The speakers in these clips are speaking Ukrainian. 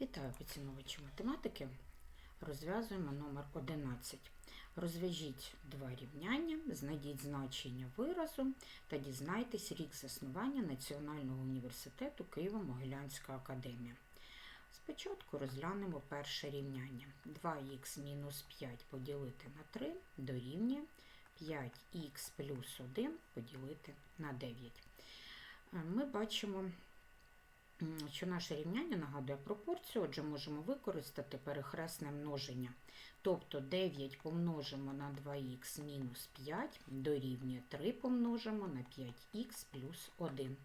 Вітаю поціновувачі математики. Розв'язуємо номер 11. Розв'яжіть два рівняння, знайдіть значення виразу та дізнайтесь рік заснування Національного університету Києво-Могилянська академія. Спочатку розглянемо перше рівняння. 2х мінус 5 поділити на 3 дорівнює 5х плюс 1 поділити на 9. Е, Ми бачимо що наше рівняння нагадує пропорцію, отже, можемо використати перехресне множення. Тобто 9 помножимо на 2х мінус 5 дорівнює 3 помножимо на 5х плюс 1.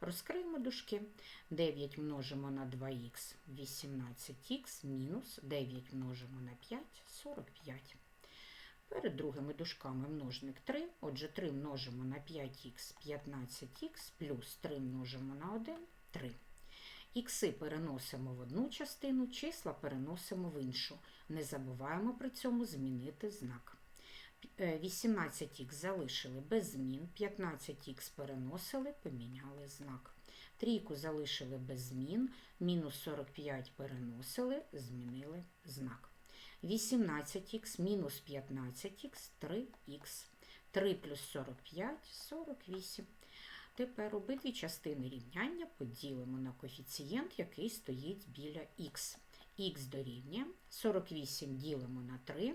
Розкриємо дужки. 9 множимо на 2х 18х мінус 9 множимо на 5 45. Перед другими дужками множник 3, отже 3 множимо на 5х 15х плюс 3 множимо на 1 3. Ікси переносимо в одну частину, числа переносимо в іншу. Не забуваємо при цьому змінити знак. Е, 18х залишили без змін, 15х переносили, поміняли знак. Трійку залишили без змін, мінус 45 переносили, змінили знак. 18х мінус 15х 3х. 3 плюс 45 48. Тепер обидві частини рівняння поділимо на коефіцієнт, який стоїть біля х. х дорівнює 48 ділимо на 3,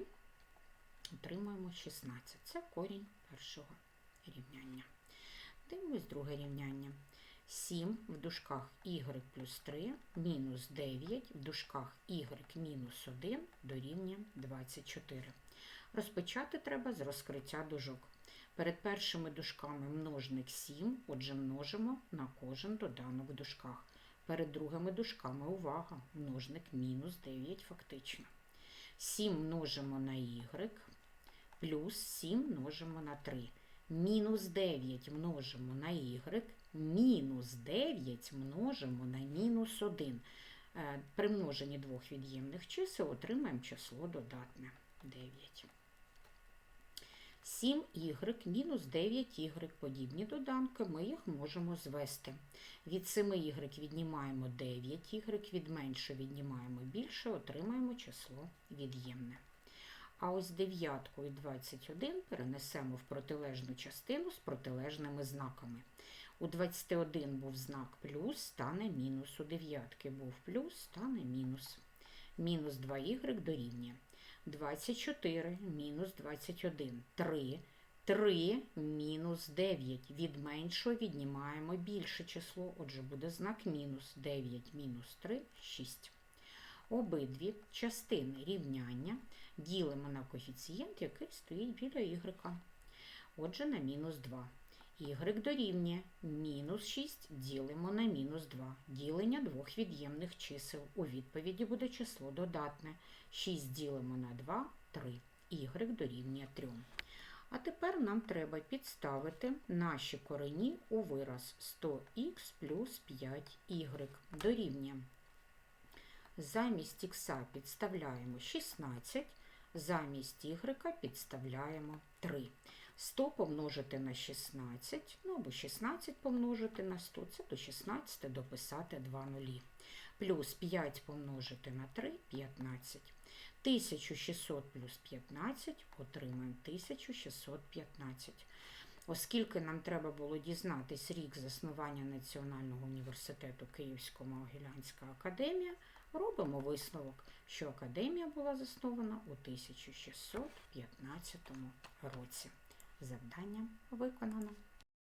отримуємо 16. Це корінь першого рівняння. Дивимось друге рівняння. 7 в дужках y плюс 3 мінус 9 в дужках y мінус 1 дорівнює 24. Розпочати треба з розкриття дужок. Перед першими дужками множник 7, отже множимо на кожен доданок в дужках. Перед другими дужками увага, множник мінус 9 фактично. 7 множимо на y, плюс 7 множимо на 3. Мінус 9 множимо на y, мінус 9 множимо на мінус 1. Е, При множенні двох від'ємних чисел отримаємо число додатне 9. 7y мінус 9y подібні доданки, ми їх можемо звести. Від 7y віднімаємо 9y, від менше віднімаємо більше, отримаємо число від'ємне. А ось дев'ятку і 21 перенесемо в протилежну частину з протилежними знаками. У 21 був знак плюс, стане мінус. У дев'ятки був плюс, стане мінус. Мінус 2y дорівнює. 24 мінус 21. 3. 3 мінус 9. Від меншого віднімаємо більше число, отже буде знак мінус. 9 мінус 3 6. Обидві частини рівняння ділимо на коефіцієнт, який стоїть біля y. Отже, на мінус 2. Y дорівнює мінус 6 ділимо на мінус 2. Ділення двох від'ємних чисел. У відповіді буде число додатне. 6 ділимо на 2 3. Y дорівнює 3. А тепер нам треба підставити наші корені у вираз 100х плюс 5y дорівнює. Замість х підставляємо 16, замість y підставляємо 3. 100 помножити на 16, ну або 16 помножити на 100, це до 16 дописати 2 нулі. Плюс 5 помножити на 3 15. 1600 плюс 15 отримаємо 1615. Оскільки нам треба було дізнатись рік заснування Національного університету Київсько-Могилянська академія, робимо висновок, що академія була заснована у 1615 році. Завдання виконано.